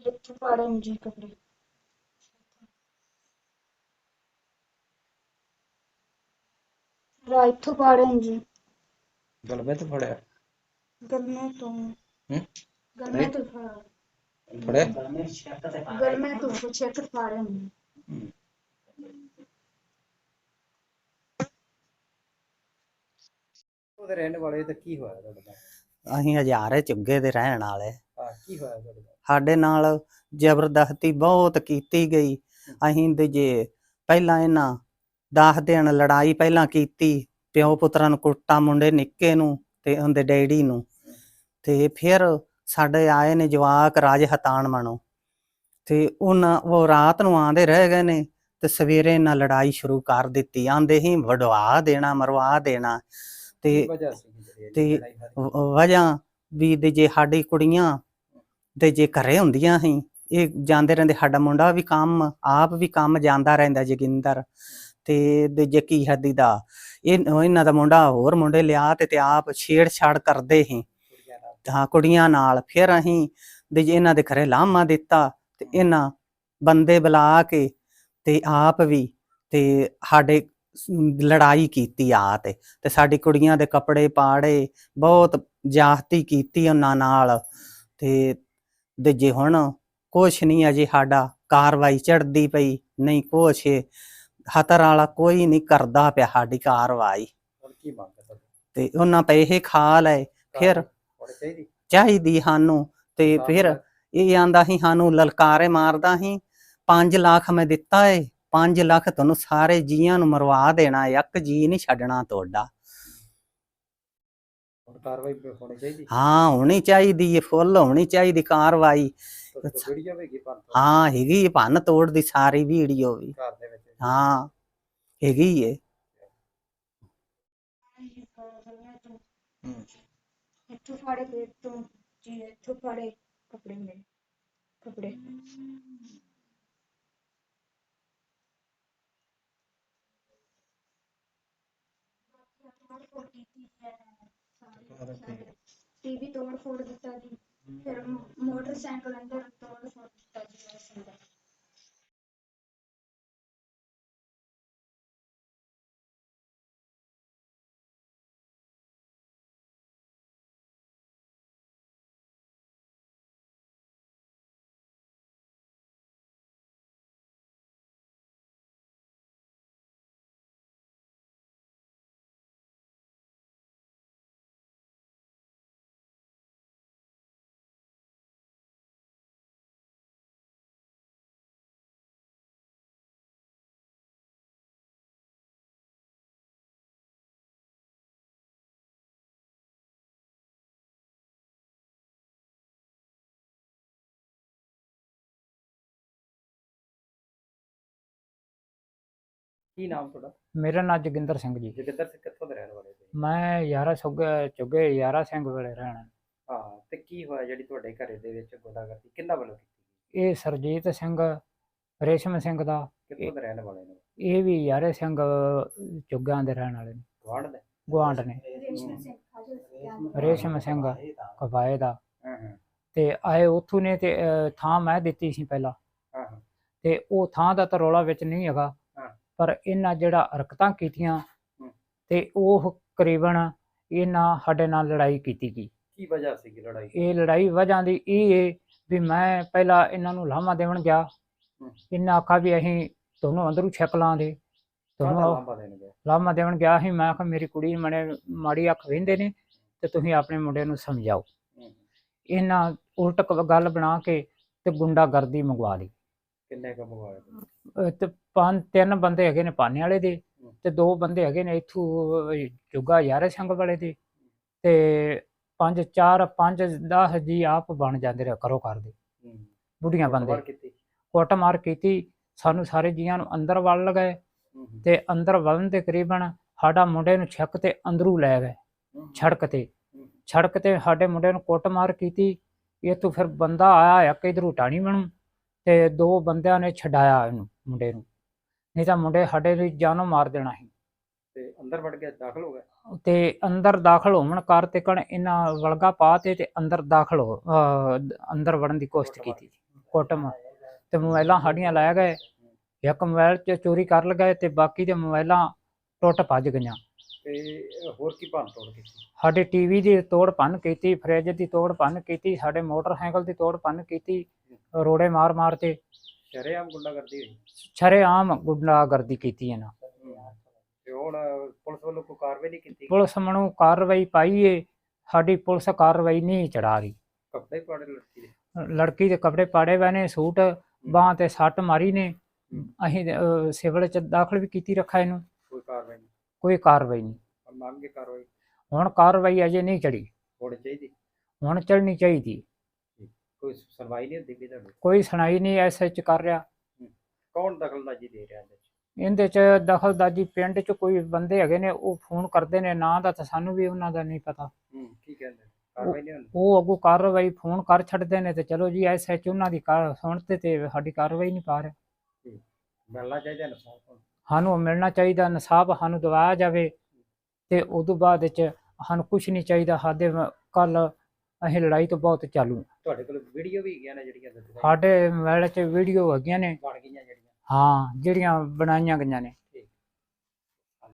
ਇੱਥੋਂ ਪਾੜੇ ਨੇ ਜੀ ਕੱਪੜੇ। ਰਾ ਇੱਥੋਂ ਪਾੜੇ ਜੀ। ਗਲਬੇ ਤੋਂ ਫੜਿਆ? ਗਲਮੇ ਤੋਂ। ਹੂੰ? ਗਲਮੇ ਤੋਂ ਫੜਿਆ? ਗਲਮੇ ਤੋਂ ਕੁਛ ਇੱਕ ਪਾੜੇ ਹੂੰ। ਉਹਦੇ ਰਹਿਣ ਵਾਲੇ ਤੇ ਕੀ ਹੋਇਆ ਤੁਹਾਡੇ ਅਸੀਂ ਹਜ਼ਾਰੇ ਚੁੱਗੇ ਦੇ ਰਹਿਣ ਵਾਲੇ। ਕੀ ਹੋਇਆ ਤੁਹਾਡੇ ਨਾਲ? ਸਾਡੇ ਨਾਲ ਜ਼ਬਰਦਸਤੀ ਬਹੁਤ ਕੀਤੀ ਗਈ। ਅਸੀਂ ਤੇ ਜੇ ਪਹਿਲਾਂ ਇਹਨਾਂ 10 ਦਿਨ ਲੜਾਈ ਪਹਿਲਾਂ ਕੀਤੀ ਪਿਓ ਪੁੱਤਰਾਂ ਨੂੰ ਕੁੱਟਾ ਮੁੰਡੇ ਨਿੱਕੇ ਨੂੰ ਤੇ ਉਹਦੇ ਡੈਡੀ ਨੂੰ। ਤੇ ਫਿਰ ਸਾਡੇ ਆਏ ਨੇ ਜਵਾਕ ਰਾਜ ਹਤਾਨ ਮਣੋ। ਤੇ ਉਹਨਾਂ ਉਹ ਰਾਤ ਨੂੰ ਆਂਦੇ ਰਹਿ ਗਏ ਨੇ ਤੇ ਸਵੇਰੇ ਇਹਨਾਂ ਲੜਾਈ ਸ਼ੁਰੂ ਕਰ ਦਿੱਤੀ। ਆਂਦੇ ਹੀ ਵਡਵਾ ਦੇਣਾ ਮਰਵਾ ਦੇਣਾ। ਤੇ ਤੇ ਵਜ੍ਹਾ ਵੀ ਦੇ ਜੇ ਸਾਡੀ ਕੁੜੀਆਂ ਤੇ ਜੇ ਘਰੇ ਹੁੰਦੀਆਂ ਸੀ, ਇਹ ਜਾਂਦੇ ਰਹਿੰਦੇ, ਸਾਡਾ ਮੁੰਡਾ ਵੀ ਕੰਮ, ਆਪ ਵੀ ਕੰਮ ਜਾਂਦਾ ਰਹਿੰਦਾ ਜੋਗਿੰਦਰ। ਤੇ ਦੇ ਜੇ ਹੱਦੀ ਦਾ, ਇਹ ਇਹਨਾਂ ਦਾ ਮੁੰਡਾ ਹੋਰ ਮੁੰਡੇ ਲਿਆ ਤੇ ਤੇ ਆਪ ਛੇੜਛਾੜ ਕਰਦੇ ਸੀ। ਹਾਂ, ਕੁੜੀਆਂ ਨਾਲ ਫਿਰ ਅਸੀਂ ਦੇ ਇਹਨਾਂ ਦੇ ਘਰੇ ਲਾਮਾ ਦਿੱਤਾ ਤੇ ਇਹਨਾਂ ਬੰਦੇ ਬੁਲਾ ਕੇ ਤੇ ਆਪ ਵੀ ਤੇ ਸਾਡੇ ਲੜਾਈ ਕੀਤੀ ਆ ਤੇ। ਤੇ ਸਾਡੀ ਕੁੜੀਆਂ ਦੇ ਕੱਪੜੇ ਪਾੜੇ, ਬਹੁਤ ਜਾਹਤੀ ਕੀਤੀ ਉਹਨਾਂ ਨਾਲ। ਤੇ ਦੇ ਜੇ ਹੁਣ ਕੁਛ ਨਹੀਂ ਅਜੇ ਸਾਡਾ ਕਾਰਵਾਈ ਚੜਦੀ ਪਈ ਨਹੀਂ ਕੁਛ ਹਤਰ ਵਾਲਾ ਕੋਈ ਨਹੀਂ ਕਰਦਾ ਪਿਆ ਸਾਡੀ ਕਾਰਵਾਈ। ਹੁਣ ਕੀ ਮੰਗ ਹੈ ਤੁਹਾਡੀ? ਤੇ ਉਹਨਾਂ ਪੈਸੇ ਖਾ ਲਏ ਫਿਰ ਹੋਣੀ ਚਾਹੀਦੀ? ਚਾਹੀਦੀ ਸਾਨੂੰ ਤੇ ਫਿਰ। ਇਹ ਆਂਦਾ ਸੀ ਸਾਨੂੰ ਲਲਕਾਰੇ ਮਾਰਦਾ ਸੀ 5 ਲੱਖ ਮੈਂ ਦਿੱਤਾ ਏ 5 ਲੱਖ ਤੁਹਾਨੂੰ ਸਾਰੇ ਜੀਆਂ ਨੂੰ ਮਰਵਾ ਦੇਣਾ ਇੱਕ ਜੀ ਨਹੀਂ ਛੱਡਣਾ ਤੁਹਾਡਾ। ਹੁਣ ਕਾਰਵਾਈ ਹੋਣੀ ਚਾਹੀਦੀ। ਹਾਂ ਹੋਣੀ ਚਾਹੀਦੀ ਏ ਫੁੱਲ ਹੋਣੀ ਚਾਹੀਦੀ ਕਾਰਵਾਈ। ਤੁਹਾਡੇ ਕੋਲ ਵੀਡੀਓ ਹੈਗੀ ਪਰ ਹਾਂ ਹੈਗੀ ਏ ਭੰਨ ਤੋੜ ਦੀ ਸਾਰੀ ਵੀਡੀਓ ਵੀ। ਘਰ ਦੇ ਵਿੱਚ। ਹਾਂ ਹੈਗੀ ਏ। ਹੂੰ। ਇੱਥੋਂ ਫਾੜੇ ਪੇਟ ਤੋਂ ਜੀ ਇੱਥੋਂ ਫਾੜੇ ਕੱਪੜੇ ਮੇਰੇ ਕੱਪੜੇ। ਟੀਵੀ ਤੋੜ ਫੋੜ ਦਿੱਤਾ ਜੀ ਫਿਰ ਮ- ਮੋਟਰਸਾਈਕਲ ਅੰਦਰ ਤੋੜ ਫੋੜ ਦਿੱਤਾ ਜੀ ਕੀ ਨਾਮ ਤੁਹਾਡਾ? ਮੇਰਾ ਨਾਮ ਜੋਗਿੰਦਰ ਸਿੰਘ ਜੀ। ਜਗਿੰਦਰ ਸਿੰਘ ਕਿੱਥੋਂ ਦੇ ਰਹਿਣ ਵਾਲੇ ਤੁਸੀਂ ਮੈਂ ਯਾਰਾ ਸੁੱਗੇ ਚੁੱਗੇ ਯਾਰਾ ਸਿੰਘ ਵੇਲੇ ਰਹਿਣਾ ਹਾਂ ਤੇ ਕੀ ਹੋਇਆ ਜਿਹੜੀ ਤੁਹਾਡੇ ਘਰੇ ਦੇ ਵਿੱਚ ਗੁੰਡਾਗਰਦੀ ਕਿੰਨਾ ਵੱਲੋਂ ਕੀਤੀ ਇਹ ਸਰਜੀਤ ਸਿੰਘ ਰੇਸ਼ਮ ਸਿੰਘ ਦਾ। ਕਿੱਥੋਂ ਦੇ ਰਹਿਣ ਵਾਲੇ ਨੇ? ਇਹ ਵੀ ਯਾਰੇ ਸਿੰਘ ਚੁੱਗਾਂ ਦੇ ਰਹਿਣ ਵਾਲੇ ਨੇ। ਗਵਾਂਢ ਦੇ ਗੁਆਂਢ ਨੇ। ਰੇਸ਼ਮ ਸਿੰਘ ਕਬਾਏ ਦਾ। ਹਾਂ ਹਾਂ। ਤੇ ਆਏ ਉੱਥੋਂ ਨੇ ਤੇ ਥਾਂ ਮੈਂ ਦਿੱਤੀ ਸੀ ਪਹਿਲਾਂ। ਹਾਂ ਹਾਂ। ਤੇ ਉਹ ਥਾਂ ਦਾ ਤਾਂ ਰੌਲਾ ਵਿੱਚ ਨਹੀਂ ਹੈਗਾ। ਹਾਂ। ਪਰ ਇਹਨਾਂ ਜਿਹੜਾ ਹਰਕਤਾਂ ਕੀਤੀਆਂ ਹੂੰ। ਤੇ ਉਹ ਕਰੀਬਨ ਇਹਨਾਂ ਸਾਡੇ ਨਾਲ ਲੜਾਈ ਕੀਤੀ ਗਈ ਕੀ ਵਜ੍ਹਾ ਸੀ ਲੜਾਈ? ਇਹ ਲੜਾਈ ਵਜ੍ਹਾ ਦੀ ਇਹ ਏ ਵੀ ਮੈਂ ਪਹਿਲਾਂ ਇਹਨਾਂ ਨੂੰ ਲਾਮਾ ਦੇਵਣ ਗਿਆ ਹੂੰ। ਇਹਨਾਂ ਆਖਾ ਵੀ ਅਸੀਂ ਤੁਹਾਨੂੰ ਅੰਦਰੋਂ ਛਕ ਲਾਂਦੇ ਤੁਹਾਨੂੰ ਦੇਣ ਲਾਮਾ ਦੇਵਣ ਗਿਆ ਸੀ ਮੈਂ ਆਖਾ ਮੇਰੀ ਕੁੜੀ ਮਣੇ ਮਾੜੀ ਅੱਖ ਵੇਂਦੇ ਨੇ ਤੇ ਤੁਸੀਂ ਆਪਣੇ ਮੁੰਡੇ ਨੂੰ ਸਮਝਾਓ ਹੂੰ, ਹੂੰ। ਇਹਨਾਂ ਉਲਟ ਗੱਲ ਬਣਾ ਕੇ ਤੇ ਗੁੰਡਾਗਰਦੀ ਮੰਗਵਾ ਲਈ ਕਿੰਨੇ ਕੁ ਮੰਗਵਾਏ ਤੁਸੀਂ? ਅਹ ਤੇ ਪੰਜ ਤਿੰਨ ਬੰਦੇ ਹੈਗੇ ਨੇ ਪਾਨੇ ਵਾਲੇ ਦੇ। ਤੇ ਦੋ ਬੰਦੇ ਹੈਗੇ ਨੇ ਇਥੋਂ ਜੁਗਾ ਯਾਰੇ ਸਿੰਘ ਵਾਲੇ ਦੇ। ਤੇ ਪੰਜ ਚਾਰ ਪੰਜ 10 ਜੀ ਆਪ ਬਣ ਜਾਂਦੇ ਰਹੇ ਕਰੋ ਕਰਦੇ ਹੂੰ। ਬੁੱਢੀਆਂ ਬੰਦੇ। ਕੁੱਟਮਾਰ ਕੀਤੀ? ਕੁੱਟਮਾਰ ਕੀਤੀ। ਸਾਨੂੰ ਸਾਰੇ ਜੀਆਂ ਨੂੰ ਅੰਦਰ ਵੜ ਲਗਾਏ ਹੂੰ, ਹੂੰ, ਤੇ ਅੰਦਰ ਵੜਨ ਦੇ ਕਰੀਬਨ ਸਾਡਾ ਮੁੰਡੇ ਨੂੰ ਛੱਕ ਤੇ ਅੰਦਰੂ ਲੈ ਗਏ ਹੂੰ, ਛੜਕ ਤੇ। ਛੜਕ ਤੇ ਸਾਡੇ ਮੁੰਡੇ ਨੂੰ ਕੁੱਟਮਾਰ ਕੀਤੀ। ਇਹ ਤੋਂ ਫਿਰ ਬੰਦਾ ਆਇਆ ਇੱਕ ਇਧਰੋਂ ਟਾਣੀ ਬਣੂ। ਤੇ ਦੋ ਬੰਦਿਆਂ ਨੇ ਛਡਾਇਆ ਇਹਨੂੰ ਮੁੰਡੇ ਨੂੰ। ਨਹੀਂ ਤਾਂ ਮੁੰਡੇ ਸਾਡੇ ਲਈ ਜਾਨੋਂ ਮਾਰ ਦੇਣਾ ਸੀ। ਤੇ ਅੰਦਰ ਵੜ ਕੇ ਦਾਖਲ ਹੋ ਗਏ? ਤੇ ਅੰਦਰ ਦਾਖਲ ਹੋਣ ਕਾਰ ਤੇ ਕਣ ਇਹਨਾਂ ਵਲਗਾ ਪਾ ਤੇ ਤੇ ਅੰਦਰ ਦਾਖਲ ਹੋ ਅੰਦਰ ਵੜਨ ਦੀ ਕੋਸ਼ਿਸ਼ ਕੀਤੀ। ਕੁੱਟਮਾਰ ਤੇ ਮੋਬਾਈਲਾਂ ਸਾਡੀਆਂ ਲੈ ਗਏ। ਇੱਕ ਮੋਬਾਈਲ ਚ ਚੋਰੀ ਕਰ ਲਗਾਏ ਤੇ ਬਾਕੀ ਦੇ ਮੋਬਾਈਲਾਂ ਟੁੱਟ ਭੱਜ ਗਈਆਂ। ਤੇ ਹੋਰ ਕੀ ਭੰਨ ਤੋੜ ਕੀਤੀ? ਸਾਡੇ ਟੀਵੀ ਦੀ ਤੋੜ ਭੰਨ ਕੀਤੀ ਫਰਿੱਜ ਦੀ ਤੋੜ ਭੰਨ ਕੀਤੀ ਸਾਡੇ ਮੋਟਰਸਾਈਕਲ ਦੀ ਤੋੜ ਭੰਨ ਕੀਤੀ ਰੋੜੇ ਮਾਰ ਮਾਰ ਤੇ ਸ਼ਰੇਆਮ ਗੁੰਡਾਗਰਦੀ ਹੋਈ? ਸ਼ਰੇਆਮ ਗੁੰਡਾਗਰਦੀ ਕੀਤੀ ਇਹਨਾਂ। ਤੇ ਹੁਣ ਪੁਲਿਸ ਵੱਲੋਂ ਕੋਈ ਕਾਰਵਾਈ ਨਹੀਂ ਕੀਤੀ? ਪੁਲਿਸ ਮਨੂੰ ਕਾਰਵਾਈ ਪਾਈਏ ਸਾਡੀ ਪੁਲਿਸ ਕਾਰਵਾਈ ਨਹੀਂ ਚੜਾ ਰਹੀ। ਕੱਪੜੇ ਪਾੜੇ ਲੜਕੀ ਦੇ? ਲੜਕੀ ਦੇ ਕੱਪੜੇ ਪਾੜੇ ਨੇ ਸੂਟ ਬਾਂਹ ਤੇ ਸੱਟ ਮਾਰੀ ਨੇ। ਅਸੀਂ ਸਿਵਲ ਚ ਦਾਖਲ ਵੀ ਕੀਤੀ ਰੱਖਾ ਇਹਨੂੰ। ਕੋਈ ਕਾਰਵਾਈ ਕੋਈ ਕਾਰਵਾਈ ਨਹੀਂ। ਮੰਗ ਕੇ ਕਾਰਵਾਈ ਹੁਣ ਕਾਰਵਾਈ ਅਜੇ ਨਹੀਂ ਚੜੀ। ਹੋਣੀ ਚਾਹੀਦੀ। ਹੁਣ ਚੜਨੀ ਚਾਹੀਦੀ। ਕੋਈ ਸੁਣਵਾਈ ਨਹੀਂ ਹੁੰਦੀ ਵੀ ਤੁਹਾਨੂੰ ਕੋਈ ਸੁਣਾਈ ਨਹੀਂ ਐਸੇ ਚ ਕਰ ਰਿਹਾ। ਕੌਣ ਦਖਲਅੰਦਾਜ਼ੀ ਦੇ ਰਿਹਾ ਇਹਦੇ 'ਚ? ਇਹਦੇ ਚ ਦਖਲਦਾਜੀ ਪਿੰਡ ਚ ਕੋਈ ਬੰਦੇ ਹੈਗੇ ਨੇ ਉਹ ਫੋਨ ਕਰਦੇ ਨੇ ਨਾਂ ਦਾ ਤਾਂ ਸਾਨੂੰ ਵੀ ਉਹਨਾਂ ਦਾ ਨਹੀਂ ਪਤਾ। ਹੂੰ ਕੀ ਕਹਿੰਦੇ ਕਾਰਵਾਈ ਨਹੀਂ ਹੁੰਦੀ? ਉਹ ਅੱਗੋਂ ਕਾਰਵਾਈ ਫੋਨ ਕਰ ਛੱਡਦੇ ਨੇ ਤੇ ਚਲੋ ਜੀ ਐਸਐਚ ਉਹਨਾਂ ਦੀ ਕਾਰ ਸੁਣਤੇ ਤੇ ਸਾਡੀ ਕਾਰਵਾਈ ਨਹੀਂ ਪਾ ਰਿਹਾ। ਮਿਲਣਾ ਚਾਹੀਦਾ ਹੁਣ ਸਾਨੂੰ ਮਿਲਣਾ ਚਾਹੀਦਾ ਇਨਸਾਫ ਸਾਨੂੰ ਦਿਵਾਇਆ ਜਾਵੇ ਤੇ ਉਦੋਂ ਬਾਅਦ ਵਿੱਚ ਸਾਨੂੰ ਕੁਝ ਨਹੀਂ ਚਾਹੀਦਾ ਸਾਡੇ ਕੱਲ ਅਸੀਂ ਲੜਾਈ ਤੋਂ ਬਹੁਤ ਚਾਲੂ ਤੁਹਾਡੇ ਕੋਲ ਵੀਡੀਓ ਵੀ ਹੈਗੀਆਂ ਨੇ ਜਿਹੜੀਆਂ ਸਾਡੇ ਮੋਬਾਈਲ 'ਚ ਵੀਡੀਓ ਹੈਗੀਆਂ ਨੇ। ਬਣ ਗਈਆਂ ਜਿਹੜੀਆਂ। ਹਾਂ ਜਿਹੜੀਆਂ ਬਣਾਈਆਂ ਗਈਆਂ ਨੇ।